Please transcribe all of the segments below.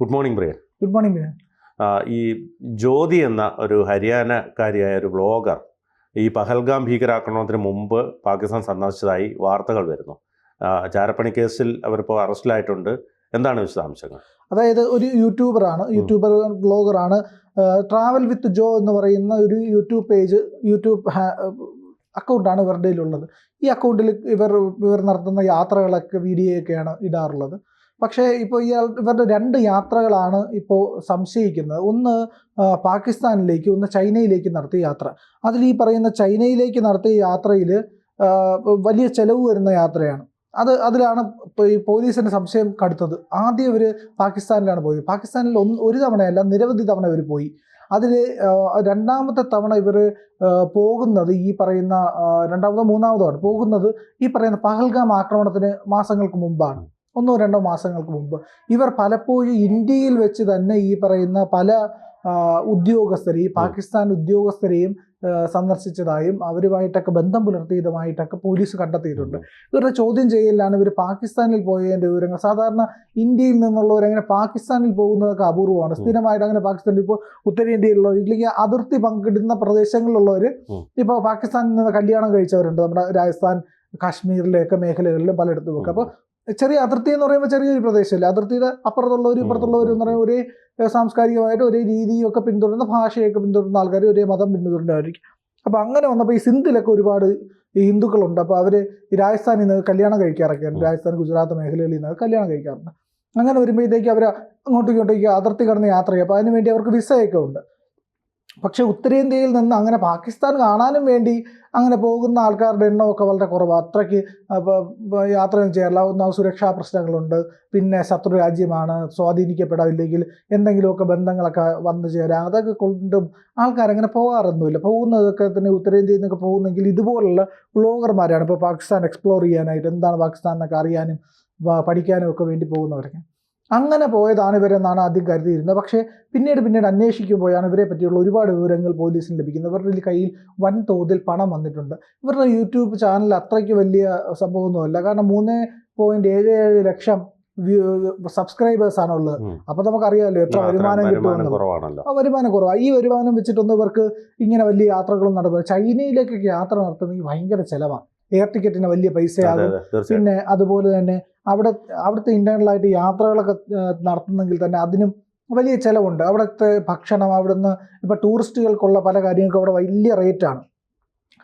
Good morning Priya good morning Priyan ഈ ജ്യോതി എന്ന ഒരു ഹരിയാനക്കാരിയായ ഒരു വ്ളോഗർ ഈ പഹൽഗാം ഭീകരാക്രമണത്തിന് മുമ്പ് പാകിസ്ഥാൻ സന്ദർശിച്ചതായി വാർത്തകൾ വരുന്നു. ചാരപ്പണി കേസിൽ അവരിപ്പോൾ അറസ്റ്റിലായിട്ടുണ്ട്. എന്താണ് വിശദാംശങ്ങൾ? അതായത് ഒരു യൂട്യൂബറാണ് യൂട്യൂബർ ബ്ലോഗറാണ് ട്രാവൽ വിത്ത് ജോ എന്ന് പറയുന്ന ഒരു യൂട്യൂബ് പേജ് യൂട്യൂബ് അക്കൗണ്ടാണ് ഇവരുടെ ഉള്ളത് ഈ അക്കൗണ്ടിൽ ഇവർ ഇവർ നടത്തുന്ന യാത്രകളൊക്കെ വീഡിയോയൊക്കെയാണ് ഇടാറുള്ളത്. പക്ഷേ ഇപ്പോൾ ഇയാൾ ഇവരുടെ രണ്ട് യാത്രകളാണ് ഇപ്പോൾ സംശയിക്കുന്നത്. ഒന്ന് പാകിസ്ഥാനിലേക്ക് ഒന്ന് ചൈനയിലേക്ക് നടത്തിയ യാത്ര. അതിൽ ഈ പറയുന്ന ചൈനയിലേക്ക് നടത്തിയ യാത്രയിൽ വലിയ ചെലവ് വരുന്ന യാത്രയാണ്. അത് അതിലാണ് ഈ പോലീസിന്റെ സംശയം കടുത്തത്. ആദ്യം ഇവർ പാകിസ്ഥാനിലാണ് പോയത്. പാകിസ്ഥാനിൽ ഒന്ന് ഒരു തവണയല്ല നിരവധി തവണ ഇവർ പോയി. അതിൽ രണ്ടാമത്തെ തവണ ഇവർ പോകുന്നത് ഈ പറയുന്ന രണ്ടാമതോ മൂന്നാമതോ ആണ്. പോകുന്നത് ഈ പറയുന്ന പഹൽഗാം ആക്രമണത്തിന് മാസങ്ങൾക്ക് മുമ്പാണ്. ഒന്നോ രണ്ടോ മാസങ്ങൾക്ക് മുമ്പ്. ഇവർ പലപ്പോഴും ഇന്ത്യയിൽ വെച്ച് തന്നെ ഈ പറയുന്ന പല ഉദ്യോഗസ്ഥരെയും ഉദ്യോഗസ്ഥരെ ഈ പാകിസ്ഥാൻ ഉദ്യോഗസ്ഥരെയും സന്ദർശിച്ചതായും അവരുമായിട്ടൊക്കെ ബന്ധം പുലർത്തിയതുമായിട്ടൊക്കെ പോലീസ് കണ്ടെത്തിയിട്ടുണ്ട്. ഇവരുടെ ചോദ്യം ചെയ്യലിലാണ് ഇവർ പാകിസ്ഥാനിൽ പോയതിന്റെ വിവരങ്ങൾ. സാധാരണ ഇന്ത്യയിൽ നിന്നുള്ളവർ അങ്ങനെ പാകിസ്ഥാനിൽ പോകുന്നതൊക്കെ അപൂർവമാണ്. സ്ഥിരമായിട്ട് അങ്ങനെ പാകിസ്ഥാനിൽ ഇപ്പോൾ ഉത്തരേന്ത്യയിലുള്ളവർ ഇല്ലെങ്കിൽ അതിർത്തി പങ്കിടുന്ന പ്രദേശങ്ങളിലുള്ളവർ. ഇപ്പോൾ പാകിസ്ഥാനിൽ നിന്ന് കല്യാണം കഴിച്ചവരുണ്ട്. നമ്മുടെ രാജസ്ഥാൻ കാശ്മീരിലെയൊക്കെ മേഖലകളിലും പലയിടത്തും ഒക്കെ അപ്പോൾ ചെറിയ അതിർത്തി എന്ന് പറയുമ്പോൾ ചെറിയൊരു പ്രദേശമല്ല? അതിർത്തിയുടെ അപ്പുറത്തുള്ളവരും ഇപ്പുറത്തുള്ളവരും എന്ന് പറയുമ്പോൾ ഒരേ സാംസ്കാരികമായിട്ട് ഒരേ രീതിയൊക്കെ പിന്തുടരുന്ന ഭാഷയൊക്കെ പിന്തുടരുന്ന ആൾക്കാർ ഒരേ മതം പിന്തുടരുന്നവരായിരിക്കും. അപ്പോൾ അങ്ങനെ വന്നപ്പോൾ ഈ സിന്ധിലൊക്കെ ഒരുപാട് ഈ ഹിന്ദുക്കളുണ്ട്. അപ്പോൾ അവർ ഈ രാജസ്ഥാനിൽ നിന്ന് കല്യാണം കഴിക്കാറൊക്കെയാണ്. രാജസ്ഥാൻ ഗുജറാത്ത് മേഖലകളിൽ നിന്ന് കല്യാണം കഴിക്കാറുണ്ട്. അങ്ങനെ വരുമ്പോഴത്തേക്ക് അവർ അങ്ങോട്ടും ഇങ്ങോട്ടേക്ക് അതിർത്തി കടന്ന് യാത്ര ചെയ്യും. അപ്പോൾ അതിനുവേണ്ടി അവർക്ക് വിസയൊക്കെ ഉണ്ട്. പക്ഷെ ഉത്തരേന്ത്യയിൽ നിന്ന് അങ്ങനെ പാകിസ്ഥാൻ കാണാനും വേണ്ടി അങ്ങനെ പോകുന്ന ആൾക്കാരുടെ എണ്ണമൊക്കെ വളരെ കുറവാണ് അത്രയ്ക്ക് യാത്രയും യാത്ര ചെയ്യാറില്ല. സുരക്ഷാ പ്രശ്നങ്ങളുണ്ട്. പിന്നെ ശത്രു രാജ്യമാണ് സ്വാധീനിക്കപ്പെടാമില്ലെങ്കിൽ എന്തെങ്കിലുമൊക്കെ ബന്ധങ്ങളൊക്കെ വന്നു ചേരാം. അതൊക്കെ കൊണ്ടും ആൾക്കാരങ്ങനെ പോകാറൊന്നുമില്ല. പോകുന്നതൊക്കെ തന്നെ ഉത്തരേന്ത്യയിൽ നിന്നൊക്കെ പോകുന്നെങ്കിൽ ഇതുപോലുള്ള വ്ളോഗർമാരാണ് ഇപ്പോൾ പാകിസ്ഥാൻ എക്സ്പ്ലോർ ചെയ്യാനായിട്ട് എന്താണ് പാകിസ്ഥാൻ എന്നൊക്കെ അറിയാനും പഠിക്കാനും ഒക്കെ വേണ്ടി പോകുന്നവരൊക്കെ. അങ്ങനെ പോയതാണ് ഇവരെന്നാണ് ആദ്യം കരുതിയിരുന്നത്. പക്ഷേ പിന്നീട് പിന്നീട് അന്വേഷിക്കുമ്പോഴാണ് ഇവരെ പറ്റിയുള്ള ഒരുപാട് വിവരങ്ങൾ പോലീസിന് ലഭിക്കുന്നത്. ഇവരുടെ കയ്യിൽ വൻതോതിൽ പണം വന്നിട്ടുണ്ട്. ഇവരുടെ യൂട്യൂബ് ചാനൽ അത്രയ്ക്ക് വലിയ സംഭവമൊന്നുമല്ല. കാരണം മൂന്ന് പോയിന്റ് ഏഴ് ഏഴ് ലക്ഷം സബ്സ്ക്രൈബേഴ്സ് ആണുള്ളത്. അപ്പൊ നമുക്കറിയാമല്ലോ എത്ര വരുമാനം ആ വരുമാനം കുറവാണ് ഈ വരുമാനം വെച്ചിട്ടൊന്നും ഇവർക്ക് ഇങ്ങനെ വലിയ യാത്രകളും നടത്തുന്നത് ചൈനയിലേക്കൊക്കെ യാത്ര നടത്തുന്നെങ്കിൽ ഭയങ്കര ചിലവാണ് എയർ ടിക്കറ്റിന് വലിയ പൈസയാകും. പിന്നെ അതുപോലെ തന്നെ അവിടെ അവിടുത്തെ ഇന്റേണലായിട്ട് യാത്രകളൊക്കെ നടത്തുന്നെങ്കിൽ തന്നെ അതിനും വലിയ ചിലവുണ്ട്. അവിടുത്തെ ഭക്ഷണം അവിടുന്ന് ഇപ്പൊ ടൂറിസ്റ്റുകൾക്കുള്ള പല കാര്യങ്ങൾക്കും അവിടെ വലിയ റേറ്റാണ്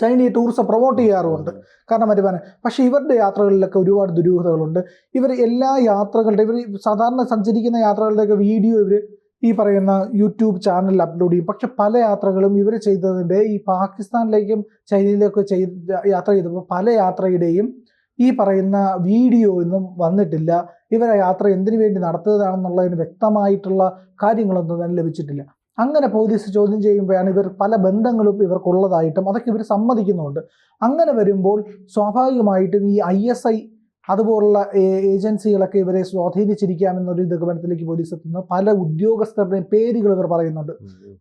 ചൈന ഈ ടൂറിസം പ്രൊമോട്ട് ചെയ്യാറുമുണ്ട്. കാരണം വരുമാനം പക്ഷേ ഇവരുടെ യാത്രകളിലൊക്കെ ഒരുപാട് ദുരൂഹതകളുണ്ട്. ഇവർ എല്ലാ യാത്രകളുടെ ഇവർ സാധാരണ സഞ്ചരിക്കുന്ന യാത്രകളുടെയൊക്കെ വീഡിയോ ഇവർ ഈ പറയുന്ന യൂട്യൂബ് ചാനലിൽ അപ്ലോഡ് ചെയ്യും. പക്ഷെ പല യാത്രകളും ഇവർ ചെയ്തതിന്റെ ഈ പാകിസ്ഥാനിലേക്കും ചൈനയിലേക്കും ചെയ് യാത്ര ചെയ്തപ്പോൾ പല യാത്രയുടെയും ഈ പറയുന്ന വീഡിയോ ഒന്നും വന്നിട്ടില്ല. ഇവരെ യാത്ര എന്തിനു വേണ്ടി നടത്തുന്നതാണെന്നുള്ളതിന് വ്യക്തമായിട്ടുള്ള കാര്യങ്ങളൊന്നും തന്നെ ലഭിച്ചിട്ടില്ല. അങ്ങനെ പോലീസ് ചോദ്യം ചെയ്യുമ്പോഴാണ് ഇവർ പല ബന്ധങ്ങളും ഇവർക്കുള്ളതായിട്ടും അതൊക്കെ ഇവർ സമ്മതിക്കുന്നുണ്ട്. അങ്ങനെ വരുമ്പോൾ സ്വാഭാവികമായിട്ടും ഈ ഐ എസ് ഐ അതുപോലുള്ള ഏജൻസികളൊക്കെ ഇവരെ സ്വാധീനിച്ചിരിക്കാമെന്നൊരു നിഗമനത്തിലേക്ക് പോലീസ് എത്തുന്നു പല ഉദ്യോഗസ്ഥരുടെയും പേരുകൾ ഇവർ പറയുന്നുണ്ട്.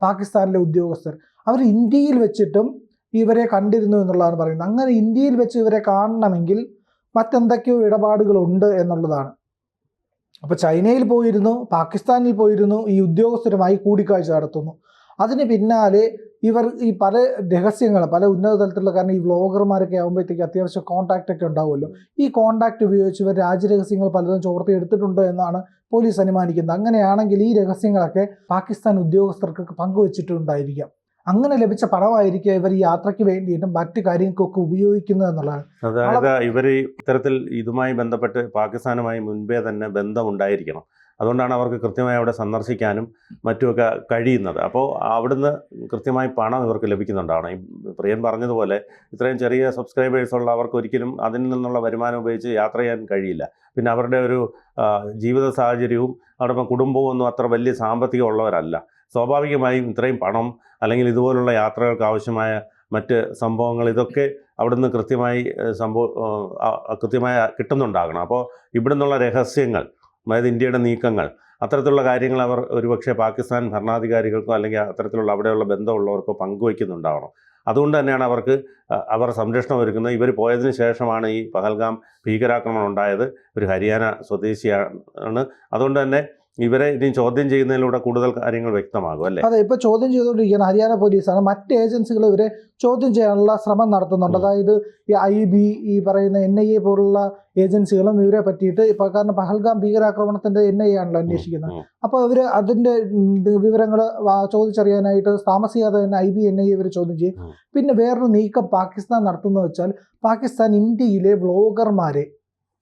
പാകിസ്ഥാനിലെ ഉദ്യോഗസ്ഥർ. അവർ ഇന്ത്യയിൽ വെച്ചിട്ടും ഇവരെ കണ്ടിരുന്നു എന്നുള്ളതാണ് പറയുന്നത്. അങ്ങനെ ഇന്ത്യയിൽ വെച്ച് ഇവരെ കാണണമെങ്കിൽ മറ്റെന്തൊക്കെയോ ഇടപാടുകളുണ്ട് എന്നുള്ളതാണ്. അപ്പോൾ ചൈനയിൽ പോയിരുന്നു പാകിസ്ഥാനിൽ പോയിരുന്നു ഈ ഉദ്യോഗസ്ഥരുമായി കൂടിക്കാഴ്ച നടത്തുന്നു. അതിന് പിന്നാലെ ഇവർ ഈ പല രഹസ്യങ്ങൾ പല ഉന്നത തലത്തിലുള്ള കാരണം ഈ വ്ളോഗർമാരൊക്കെ ആകുമ്പോഴത്തേക്ക് അത്യാവശ്യം കോൺടാക്റ്റ് ഒക്കെ ഉണ്ടാവുമല്ലോ. ഈ കോണ്ടാക്ട് ഉപയോഗിച്ച് ഇവർ രാജ്യരഹസ്യങ്ങൾ പലതും ചോർത്തി എടുത്തിട്ടുണ്ട് എന്നാണ് പോലീസ് അനുമാനിക്കുന്നത്. അങ്ങനെയാണെങ്കിൽ ഈ രഹസ്യങ്ങളൊക്കെ പാകിസ്ഥാൻ ഉദ്യോഗസ്ഥർക്കൊക്കെ പങ്കുവച്ചിട്ടുണ്ടായിരിക്കാം. അങ്ങനെ ലഭിച്ച പണമായിരിക്കും ഇവർ ഈ യാത്രയ്ക്ക് വേണ്ടിയിട്ടും മറ്റു കാര്യങ്ങൾക്കൊക്കെ ഉപയോഗിക്കുന്നത് എന്നുള്ളതാണ്. അതായത് ഇവർ ഇത്തരത്തിൽ ഇതുമായി ബന്ധപ്പെട്ട് പാകിസ്ഥാനുമായി മുൻപേ തന്നെ ബന്ധമുണ്ടായിരിക്കണം. അതുകൊണ്ടാണ് അവർക്ക് കൃത്യമായി അവിടെ സന്ദർശിക്കാനും മറ്റുമൊക്കെ കഴിയുന്നത്. അപ്പോൾ അവിടുന്ന് കൃത്യമായി പണം ഇവർക്ക് ലഭിക്കുന്നുണ്ടാണ് ഈ പ്രിയൻ പറഞ്ഞതുപോലെ ഇത്രയും ചെറിയ സബ്സ്ക്രൈബേഴ്സ് ഉള്ള അവർക്ക് ഒരിക്കലും അതിൽ നിന്നുള്ള വരുമാനം ഉപയോഗിച്ച് യാത്ര ചെയ്യാൻ കഴിയില്ല. പിന്നെ അവരുടെ ഒരു ജീവിത സാഹചര്യവും അവിടെ കുടുംബവും ഒന്നും അത്ര വലിയ സാമ്പത്തികം ഉള്ളവരല്ല സ്വാഭാവികമായും ഇത്രയും പണം അല്ലെങ്കിൽ ഇതുപോലുള്ള യാത്രകൾക്ക് ആവശ്യമായ മറ്റ് സംഭവങ്ങൾ ഇതൊക്കെ അവിടുന്ന് കൃത്യമായി സംഭവ കൃത്യമായി കിട്ടുന്നുണ്ടാകണം. അപ്പോൾ ഇവിടുന്നുള്ള രഹസ്യങ്ങൾ അതായത് ഇന്ത്യയുടെ നീക്കങ്ങൾ അത്തരത്തിലുള്ള കാര്യങ്ങൾ അവർ ഒരുപക്ഷെ പാകിസ്ഥാൻ ഭരണാധികാരികൾക്കോ അല്ലെങ്കിൽ അത്തരത്തിലുള്ള അവിടെയുള്ള ബന്ധമുള്ളവർക്കോ പങ്കുവയ്ക്കുന്നുണ്ടാവണം. അതുകൊണ്ട് തന്നെയാണ് അവർക്ക് അവർ സംരക്ഷണം ഒരുക്കുന്നത്. ഇവർ പോയതിന് ശേഷമാണ് ഈ പഹൽഗാം ഭീകരാക്രമണം ഉണ്ടായത്. ഒരു ഹരിയാന സ്വദേശിയാണ്. അതുകൊണ്ട് തന്നെ ഇവരെ ഇനി ചോദ്യം ചെയ്യുന്നതിലൂടെ കൂടുതൽ കാര്യങ്ങൾ വ്യക്തമാകും അല്ലേ? അതെ ഇപ്പൊ ചോദ്യം ചെയ്തുകൊണ്ടിരിക്കുന്ന ഹരിയാന പോലീസാണ്. മറ്റ് ഏജൻസികൾ ഇവരെ ചോദ്യം ചെയ്യാനുള്ള ശ്രമം നടത്തുന്നുണ്ട്. അതായത് ഈ ഐ ബി ഈ പറയുന്ന എൻ ഐ എ പോലുള്ള ഏജൻസികളും ഇവരെ പറ്റിയിട്ട് ഇപ്പൊ കാരണം പഹൽഗാം ഭീകരാക്രമണത്തിന്റെ എൻ ഐ എ ആണല്ലോ അന്വേഷിക്കുന്നത്. അപ്പൊ അപ്പോൾ ഇവർ അതിന്റെ വിവരങ്ങൾ ചോദിച്ചറിയാനായിട്ട് താമസിയാതെ തന്നെ I B N I A ഇവർ ചോദ്യം ചെയ്യും. പിന്നെ വേറൊരു നീക്കം പാകിസ്ഥാൻ നടത്തുന്നത് വെച്ചാൽ പാകിസ്ഥാൻ ഇന്ത്യയിലെ വ്ളോഗർമാരെ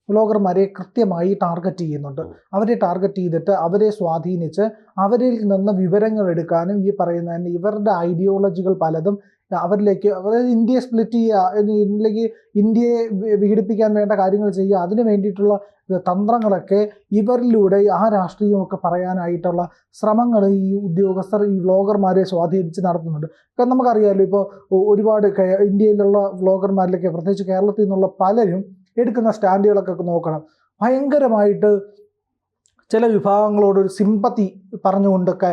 വ്ളോഗർമാരെ കൃത്യമായി ടാർഗറ്റ് ചെയ്യുന്നുണ്ട്. അവരെ ടാർഗറ്റ് ചെയ്തിട്ട് അവരെ സ്വാധീനിച്ച് അവരിൽ നിന്ന് വിവരങ്ങൾ എടുക്കാനും ഈ പറയുന്ന തന്നെ ഇവരുടെ ഐഡിയോളജികൾ പലതും അവരിലേക്ക് അതായത് ഇന്ത്യയെ സ്പ്ലിറ്റ് ചെയ്യുക അല്ലെങ്കിൽ ഇന്ത്യയെ വിഘടിപ്പിക്കാൻ വേണ്ട കാര്യങ്ങൾ ചെയ്യുക അതിന് വേണ്ടിയിട്ടുള്ള തന്ത്രങ്ങളൊക്കെ ഇവരിലൂടെ ആ രാഷ്ട്രീയമൊക്കെ പറയാനായിട്ടുള്ള ശ്രമങ്ങൾ ഈ ഉദ്യോഗസ്ഥർ ഈ വ്ളോഗർമാരെ സ്വാധീനിച്ച് നടത്തുന്നുണ്ട്. കാരണം നമുക്കറിയാമല്ലോ ഇപ്പോൾ ഒരുപാട് ഇന്ത്യയിലുള്ള വ്ളോഗർമാരിലൊക്കെ പ്രത്യേകിച്ച് കേരളത്തിൽ നിന്നുള്ള പലരും എടുക്കുന്ന സ്റ്റാൻഡുകളൊക്കെ നോക്കണം. ഭയങ്കരമായിട്ട് ചില വിഭാഗങ്ങളോടൊരു സിമ്പത്തി പറഞ്ഞുകൊണ്ടൊക്കെ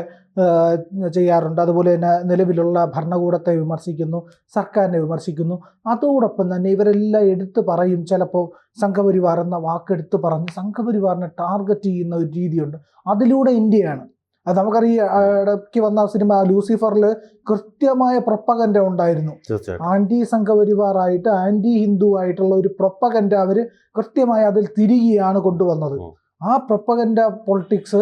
ചെയ്യാറുണ്ട്. അതുപോലെ തന്നെ നിലവിലുള്ള ഭരണകൂടത്തെ വിമർശിക്കുന്നു സർക്കാരിനെ വിമർശിക്കുന്നു. അതോടൊപ്പം തന്നെ ഇവരെല്ലാം എടുത്തു പറയും ചിലപ്പോൾ സംഘപരിവാർ എന്ന വാക്കെടുത്ത് പറഞ്ഞ് സംഘപരിവാറിനെ ടാർഗറ്റ് ചെയ്യുന്ന ഒരു രീതിയുണ്ട്. അതിലൂടെ ഇന്ത്യയാണ്. അത് നമുക്കറിയാം ആ, ഇടയ്ക്ക് വന്ന സിനിമ ലൂസിഫറിൽ കൃത്യമായ പ്രൊപ്പകന്റ ഉണ്ടായിരുന്നു. ആന്റി സംഘപരിവാറായിട്ട് ആന്റി ഹിന്ദു ആയിട്ടുള്ള ഒരു പ്രൊപ്പകന്റ അവർ കൃത്യമായി അതിൽ തിരികെയാണ് കൊണ്ടുവന്നത്. ആ പ്രൊപ്പകന്റ പൊളിറ്റിക്സ്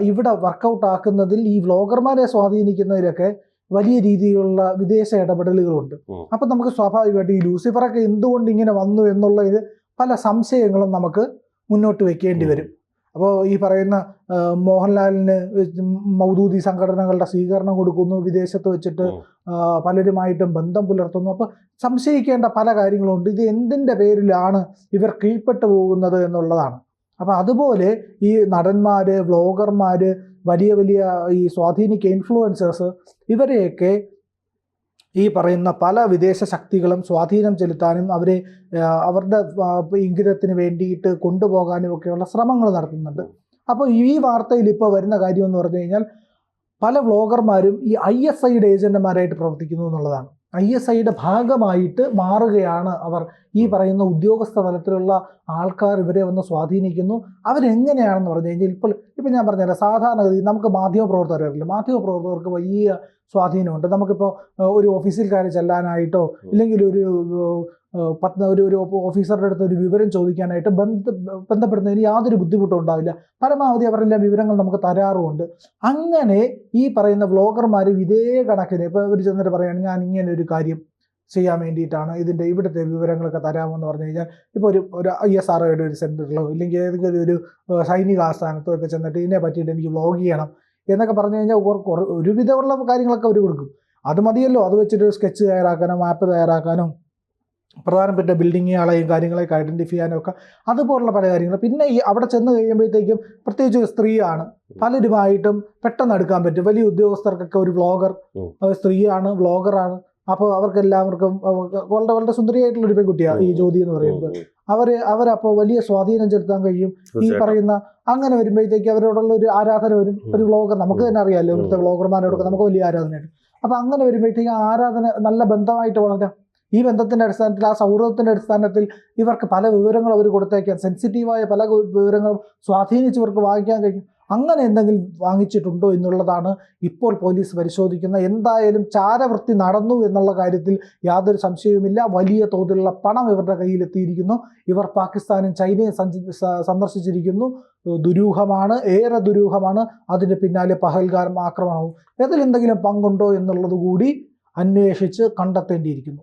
ഇവിടെ വർക്കൗട്ട് ആക്കുന്നതിൽ ഈ വ്ലോഗർമാരെ സ്വാധീനിക്കുന്നതിലൊക്കെ വലിയ രീതിയിലുള്ള വിദേശ ഇടപെടലുകളുണ്ട്. അപ്പം നമുക്ക് സ്വാഭാവികമായിട്ട് ഈ ലൂസിഫറൊക്കെ എന്തുകൊണ്ട് ഇങ്ങനെ വന്നു എന്നുള്ളതിൽ പല സംശയങ്ങളും നമുക്ക് മുന്നോട്ട് വെക്കേണ്ടി വരും. അപ്പോൾ ഈ പറയുന്ന മോഹൻലാലിന് മൗദൂദി സംഘടനകളുടെ സ്വീകരണം കൊടുക്കുന്നു വിദേശത്ത് വെച്ചിട്ട് പലരുമായിട്ടും ബന്ധം പുലർത്തുന്നു. അപ്പോൾ സംശയിക്കേണ്ട പല കാര്യങ്ങളുണ്ട്. ഇത് എന്തിന്റെ പേരിലാണ് ഇവർ കീഴ്പ്പെട്ടു പോകുന്നത് എന്നുള്ളതാണ്. അപ്പോൾ അതുപോലെ ഈ നടന്മാർ വ്ളോഗർമാർ വലിയ വലിയ ഈ സ്വാധീനിക്ക ഇൻഫ്ലുവൻസേഴ്സ് ഇവരെയൊക്കെ ഈ പറയുന്ന പല വിദേശ ശക്തികളും സ്വാധീനം ചെലുത്താനും അവരെ അവരുടെ ഇംഗിതത്തിന് വേണ്ടിയിട്ട് കൊണ്ടുപോകാനും ഒക്കെയുള്ള ശ്രമങ്ങൾ നടത്തുന്നുണ്ട്. അപ്പോൾ ഈ വാർത്തയിൽ ഇപ്പോൾ വരുന്ന കാര്യം എന്ന് പറഞ്ഞു കഴിഞ്ഞാൽ പല വ്ളോഗർമാരും ഈ ഐ എസ് ഐയുടെ ഏജന്റുമാരായിട്ട് പ്രവർത്തിക്കുന്നു എന്നുള്ളതാണ്. ഐ എസ് ഐയുടെ ഭാഗമായിട്ട് മാറുകയാണ് അവർ. ഈ പറയുന്ന ഉദ്യോഗസ്ഥ തലത്തിലുള്ള ആൾക്കാർ ഇവരെ വന്ന് സ്വാധീനിക്കുന്നു. അവരെങ്ങനെയാണെന്ന് പറഞ്ഞു കഴിഞ്ഞാൽ ഇപ്പോൾ ഇപ്പം ഞാൻ പറഞ്ഞുതരാം സാധാരണഗതി നമുക്ക് മാധ്യമപ്രവർത്തകർ അറിയില്ല മാധ്യമപ്രവർത്തകർക്ക് വലിയ സ്വാധീനമുണ്ട്. നമുക്കിപ്പോൾ ഒരു ഓഫീസിൽ കയറി ചെല്ലാനായിട്ടോ ഇല്ലെങ്കിൽ ഒരു പത്ത് ഒരു ഒരു ഓഫീസറുടെ അടുത്ത് ഒരു വിവരം ചോദിക്കാനായിട്ട് ബന്ധ ബന്ധപ്പെടുന്നതിന് യാതൊരു ബുദ്ധിമുട്ടും ഉണ്ടാവില്ല പരമാവധി അവരെല്ലാം വിവരങ്ങൾ നമുക്ക് തരാറുമുണ്ട്. അങ്ങനെ ഈ പറയുന്ന വ്ളോഗർമാർ ഇതേ കണക്കിന് ഇപ്പോൾ ഒരു ചെന്നിട്ട് പറയുകയാണ് ഞാൻ ഇങ്ങനെ ഒരു കാര്യം ചെയ്യാൻ വേണ്ടിയിട്ടാണ് ഇതിന്റെ ഇവിടുത്തെ വിവരങ്ങളൊക്കെ തരാമെന്ന് പറഞ്ഞു കഴിഞ്ഞാൽ ഇപ്പോൾ ഒരു ഒരു ഐ എസ് ആർ ഒയുടെ ഒരു സെന്ററിലോ ഇല്ലെങ്കിൽ ഏതെങ്കിലും ഒരു സൈനിക ആസ്ഥാനത്തോ ഒക്കെ ചെന്നിട്ട് ഇതിനെ പറ്റിയിട്ട് എനിക്ക് വ്ളോഗ് ചെയ്യണം എന്നൊക്കെ പറഞ്ഞു കഴിഞ്ഞാൽ ഒരുവിധമുള്ള കാര്യങ്ങളൊക്കെ അവർ കൊടുക്കും. അത് മതിയല്ലോ. അത് വെച്ചിട്ട് സ്കെച്ച് തയ്യാറാക്കാനോ മാപ്പ് തയ്യാറാക്കാനോ പ്രധാനപ്പെട്ട ബിൽഡിങ്ങുകളെയും കാര്യങ്ങളെയൊക്കെ ഐഡന്റിഫൈ ചെയ്യാനും ഒക്കെ അതുപോലുള്ള പല കാര്യങ്ങൾ പിന്നെ ഈ അവിടെ ചെന്ന് കഴിയുമ്പോഴത്തേക്കും പ്രത്യേകിച്ച് ഒരു സ്ത്രീയാണ്. പലരുമായിട്ടും പെട്ടെന്ന് എടുക്കാൻ പറ്റും. വലിയ ഉദ്യോഗസ്ഥർക്കൊക്കെ ഒരു വ്ളോഗർ. സ്ത്രീയാണ് വ്ളോഗറാണ് അപ്പോൾ അവർക്ക് എല്ലാവർക്കും വളരെ വളരെ സുന്ദരിയായിട്ടുള്ള ഒരു പെൺകുട്ടിയാണ് ഈ ജ്യോതി എന്ന് പറയുന്നത്. അവർ അവരപ്പോൾ വലിയ സ്വാധീനം ചെലുത്താൻ കഴിയും. ഈ പറയുന്ന അങ്ങനെ വരുമ്പോഴത്തേക്ക് അവരോടുള്ള ഒരു ആരാധന വരും ഒരു വ്ളോഗർ നമുക്ക് തന്നെ അറിയാമല്ലോ ഇവിടുത്തെ വ്ളോഗർമാരോടൊക്കെ നമുക്ക് വലിയ ആരാധനയാണ് അപ്പൊ അങ്ങനെ വരുമ്പോഴത്തേക്ക് ആരാധന നല്ല ബന്ധമായിട്ട് വളരാം ഈ ബന്ധത്തിന്റെ അടിസ്ഥാനത്തിൽ ആ സൗഹൃദത്തിന്റെ അടിസ്ഥാനത്തിൽ ഇവർക്ക് പല വിവരങ്ങൾ അവർ കൊടുത്തേക്കാം സെൻസിറ്റീവായ പല വിവരങ്ങളും സ്വാധീനിച്ച് ഇവർക്ക് വാങ്ങിക്കാൻ കഴിയും. അങ്ങനെ എന്തെങ്കിലും വാങ്ങിച്ചിട്ടുണ്ടോ എന്നുള്ളതാണ് ഇപ്പോൾ പോലീസ് പരിശോധിക്കുന്ന എന്തായാലും ചാരവൃത്തി നടന്നു എന്നുള്ള കാര്യത്തിൽ യാതൊരു സംശയവുമില്ല. വലിയ തോതിലുള്ള പണം ഇവരുടെ കയ്യിലെത്തിയിരിക്കുന്നു. ഇവർ പാകിസ്ഥാനും ചൈനയും സന്ദർശിച്ചിരിക്കുന്നു. ദുരൂഹമാണ് ഏറെ ദുരൂഹമാണ്. അതിന് പിന്നാലെ പഹൽഗാം ആക്രമണവും. ഇതിൽ എന്തെങ്കിലും പങ്കുണ്ടോ എന്നുള്ളത് കൂടി അന്വേഷിച്ച് കണ്ടെത്തേണ്ടിയിരിക്കുന്നു.